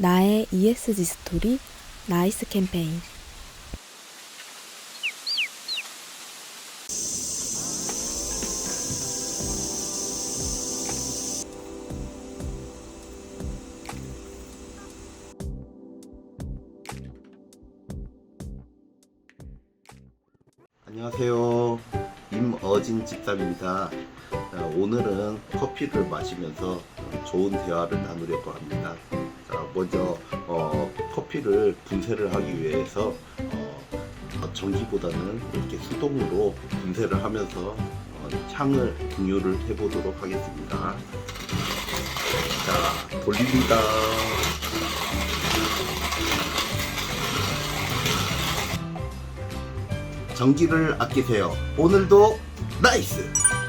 나의 ESG 스토리 나이스 캠페인 안녕하세요. 임어진 집사입니다. 자, 오늘은 커피를 마시면서 좋은 대화를 나누려고 합니다. 자, 먼저 어, 커피를 분쇄를 하기 위해서 어, 어, 전기보다는 이렇게 수동으로 분쇄를 하면서 어, 향을 공유를 해보도록 하겠습니다. 자, 돌립니다. 전기를 아끼세요. 오늘도 나이스!